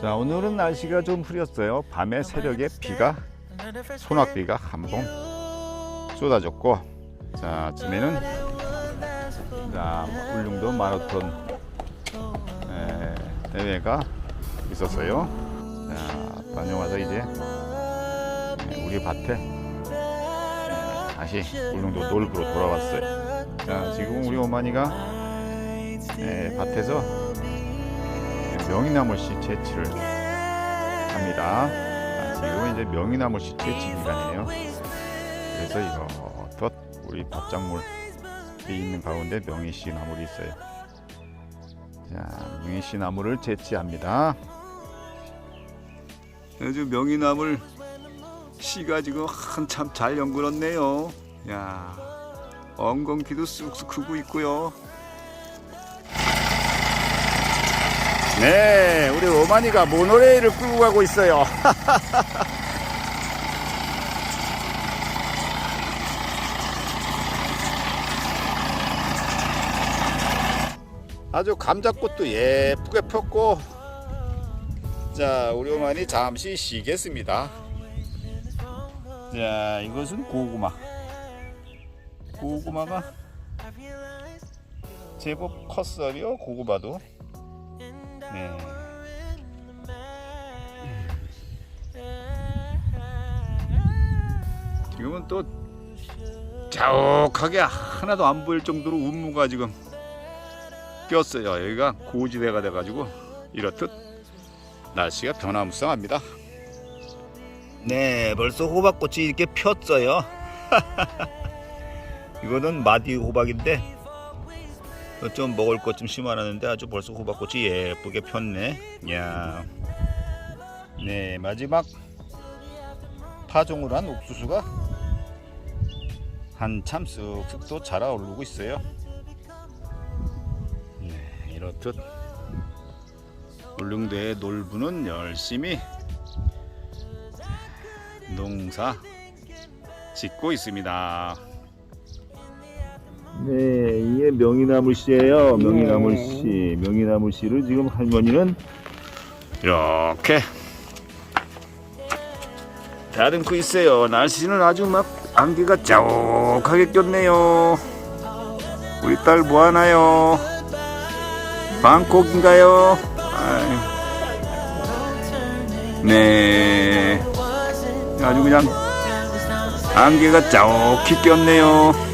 자 오늘은 날씨가 좀 흐렸어요. 밤에 새벽에 비가 소나 비가 한번 쏟아졌고 자 아침에는 자 울릉도 마라톤 에, 대회가 있었어요. 자 다녀와서 이제 에, 우리 밭에 에, 다시 울릉도 놀부로 돌아왔어요. 자 지금 우리 어머니가 에, 밭에서 명이나물 씨 채취를 합니다. 아, 지금은 이제 명이나물 씨 채취 기간이에요. 그래서 이것껏 우리 밭작물이 있는 가운데 명이 씨 나물이 있어요. 자, 명이 씨 나물을 채취합니다. 요즘 명이나물 씨가 지금 한참 잘 연그렀네요. 야, 엉겅퀴도 쑥쑥 크고 있고요. 네, 우리 오마니가 모노레일을 끌고 가고 있어요. 아주 감자꽃도 예쁘게 폈고, 자, 우리 오마니 잠시 쉬겠습니다. 자, 이것은 고구마. 고구마가 제법 컸어요, 고구마도. 네. 지금은 또 자욱하게 하나도 안 보일 정도로 운무가 지금 꼈어요. 여기가 고지대가 돼가지고 이렇듯 날씨가 변화무쌍합니다. 네, 벌써 호박꽃이 이렇게 폈어요. 이거는 마디 호박인데 좀 먹을 것 좀 심어놨는데 아주 벌써 호박꽃이 예쁘게 폈네. 야, 네 마지막 파종을 한 옥수수가 한참 쑥쑥 또 자라 오르고 있어요. 네, 이렇듯 울릉도의 놀부는 열심히 농사 짓고 있습니다. 네, 이게 명이나물 씨예요. 명이나물 씨, 명이나물 씨를 지금 할머니는 이렇게 다듬고 있어요. 날씨는 아주 막 안개가 자욱하게 꼈네요. 우리 딸 뭐 하나요? 방콕인가요? 아이. 네, 아주 그냥 안개가 자욱히 꼈네요.